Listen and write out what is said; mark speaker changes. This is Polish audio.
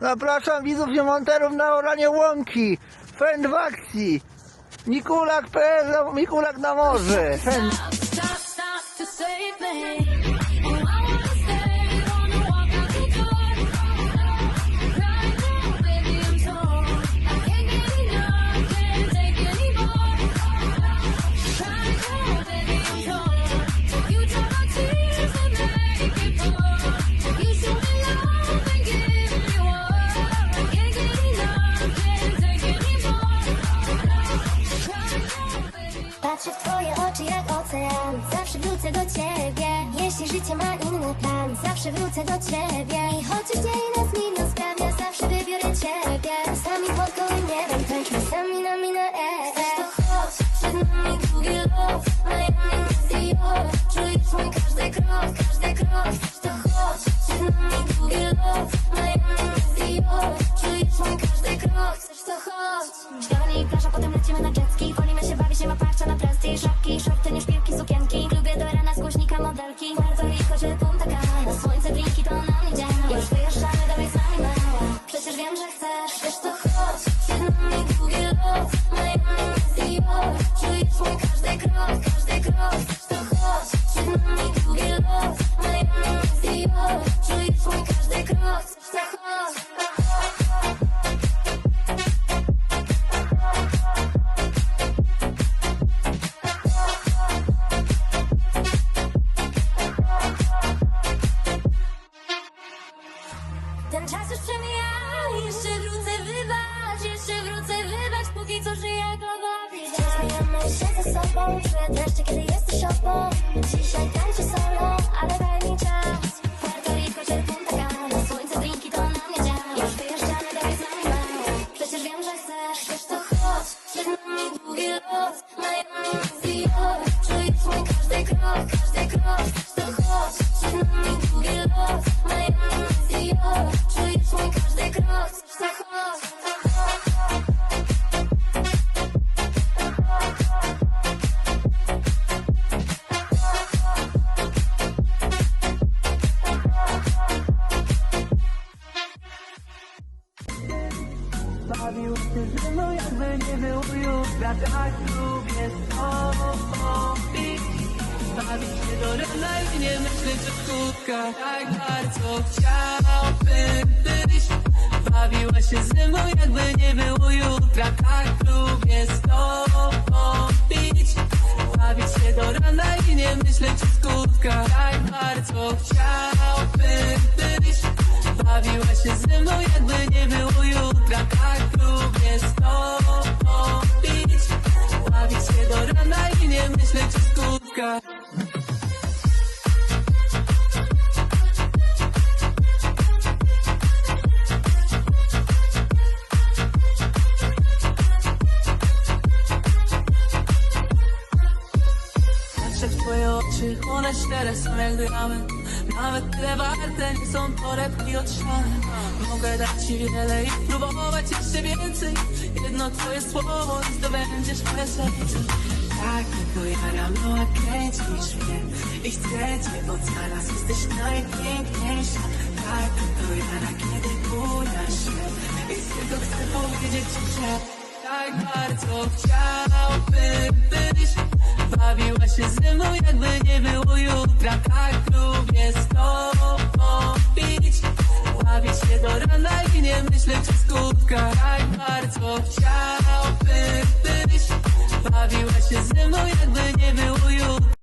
Speaker 1: Zapraszam widzów i monterów na oranie łąki. Fend w akcji. Mikulak.pl, Mikulak na morze. Fend.
Speaker 2: Zawsze wrócę do ciebie I chociaż dzieje nas milion spraw Ja zawsze wybiorę ciebie. Sami pod gołym niebem Tańczmy sami na minę. E,
Speaker 3: Chcesz to chodź, przed nami długi lot Miami jest Dior Czujesz mój każdy krok, każdy krok. To chodź, przed nami długi lot Miami jest Dior Czujesz mój każdy krok Chcesz to chodź.
Speaker 2: Śniadanie i plaża, potem lecimy na jetski. Wolimy się bawić, nie ma parcia na prestiż Żabki, shorty, nie szpilki, sukienki sobą Czuję dreszcze, kiedy jesteś obok. Dzisiaj tańczę solo,
Speaker 1: Tak lubię z tobą. Być Bawić się do rana i nie myśleć o skutkach Tak bardzo chciałbym byś Bawiła się ze mną jakby nie było jutra. Tak lubię z tobą być Bawić się do rana i nie myśleć o skutkach Tak bardzo chciałbym się ze mną jakby nie było jutra. Tak lubię z tobą być Bawić się do rana i nie myśleć o skutkach twoje oczy, one szczere są jak diament. Nawet te warte nie są torebki od Mogę dać ci wiele i próbować jeszcze więcej. Jedno twoje słowo i zdobędziesz moje serce. Tak tylko jara mała kręcisz mnie. I chcę cię od zaraz, jesteś najpiękniejsza. Tak tylko jara kiedy bujasz się. I tylko chcę powiedzieć że tak bardzo chciałbym byś Bawiła się ze mną jakby nie było jutra. Tak lubię z tobą pić. Bawić się do rana i nie myśleć o skutkach. Tak bardzo chciałbym byś Bawiła się ze mną jakby nie było jutra